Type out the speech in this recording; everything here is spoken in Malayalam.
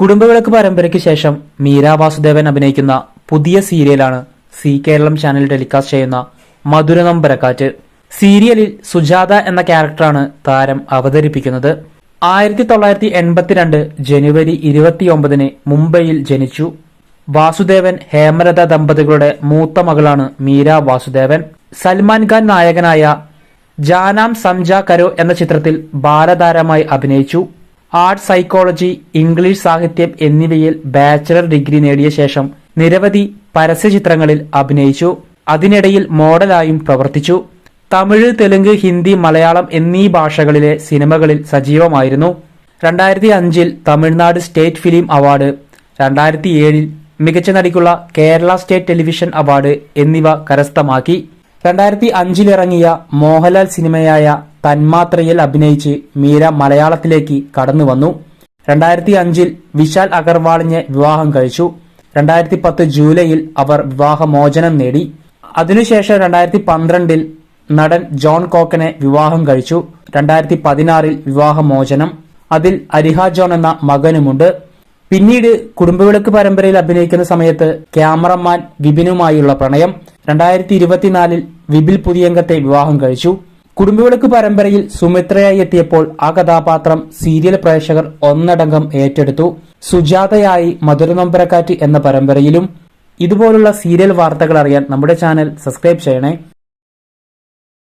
കുടുംബവിളക്ക് പരമ്പരയ്ക്ക് ശേഷം മീര വാസുദേവൻ അഭിനയിക്കുന്ന പുതിയ സീരിയലാണ് സി കേരളം ചാനൽ ടെലികാസ്റ്റ് ചെയ്യുന്ന മധുര നമ്പരക്കാറ്റ്. സീരിയലിൽ സുജാത എന്ന ക്യാരക്ടറാണ് താരം അവതരിപ്പിക്കുന്നത്. ആയിരത്തി തൊള്ളായിരത്തി എൺപത്തിരണ്ട് ജനുവരി ഇരുപത്തിയൊമ്പതിന് മുംബൈയിൽ ജനിച്ചു. വാസുദേവൻ ഹേമലത ദമ്പതികളുടെ മൂത്ത മകളാണ് മീര വാസുദേവൻ. സൽമാൻ ഖാൻ നായകനായ ജാനാം സംജ കരോ എന്ന ചിത്രത്തിൽ ബാലതാരമായി അഭിനയിച്ചു. ആർട്ട് സൈക്കോളജി ഇംഗ്ലീഷ് സാഹിത്യം എന്നിവയിൽ ബാച്ചലർ ഡിഗ്രി നേടിയ ശേഷം നിരവധി പരസ്യചിത്രങ്ങളിൽ അഭിനയിച്ചു. അതിനിടയിൽ മോഡലായും പ്രവർത്തിച്ചു. തമിഴ് തെലുങ്ക് ഹിന്ദി മലയാളം എന്നീ ഭാഷകളിലെ സിനിമകളിൽ സജീവമായിരുന്നു. രണ്ടായിരത്തി അഞ്ചിൽ തമിഴ്നാട് സ്റ്റേറ്റ് ഫിലിം അവാർഡ് രണ്ടായിരത്തി ഏഴിൽ മികച്ച നടിക്കുള്ള കേരള സ്റ്റേറ്റ് ടെലിവിഷൻ അവാർഡ് എന്നിവ കരസ്ഥമാക്കി. രണ്ടായിരത്തി അഞ്ചിലിറങ്ങിയ മോഹൻലാൽ സിനിമയായ തന്മാത്രയിൽ അഭിനയിച്ച് മീര മലയാളത്തിലേക്ക് കടന്നു വന്നു. രണ്ടായിരത്തി അഞ്ചിൽ വിശാൽ അഗർവാളിനെ വിവാഹം കഴിച്ചു. രണ്ടായിരത്തി പത്ത് ജൂലൈയിൽ അവർ വിവാഹമോചനം നേടി. അതിനുശേഷം രണ്ടായിരത്തി പന്ത്രണ്ടിൽ നടൻ ജോൺ കോക്കനെ വിവാഹം കഴിച്ചു. രണ്ടായിരത്തി പതിനാറിൽ വിവാഹമോചനം. അതിൽ അരിഹ ജോൺ എന്ന മകനുമുണ്ട്. പിന്നീട് കുടുംബവിളക്ക് പരമ്പരയിൽ അഭിനയിക്കുന്ന സമയത്ത് ക്യാമറമാൻ വിപിനുമായുള്ള പ്രണയം. രണ്ടായിരത്തി ഇരുപത്തിനാലിൽ വിപിൽ പുതിയംഗത്തെ വിവാഹം കഴിച്ചു. കുടുംബവിളക്ക് പരമ്പരയിൽ സുമിത്രയായി എത്തിയപ്പോൾ ആ കഥാപാത്രം സീരിയൽ പ്രേക്ഷകർ ഒന്നടങ്കം ഏറ്റെടുത്തു. സുജാതയായി മധുരനൊമ്പരക്കാറ്റ് എന്ന പരമ്പരയിലും ഇതുപോലുള്ള സീരിയൽ വാർത്തകൾ അറിയാൻ നമ്മുടെ ചാനൽ സബ്സ്ക്രൈബ് ചെയ്യണേ.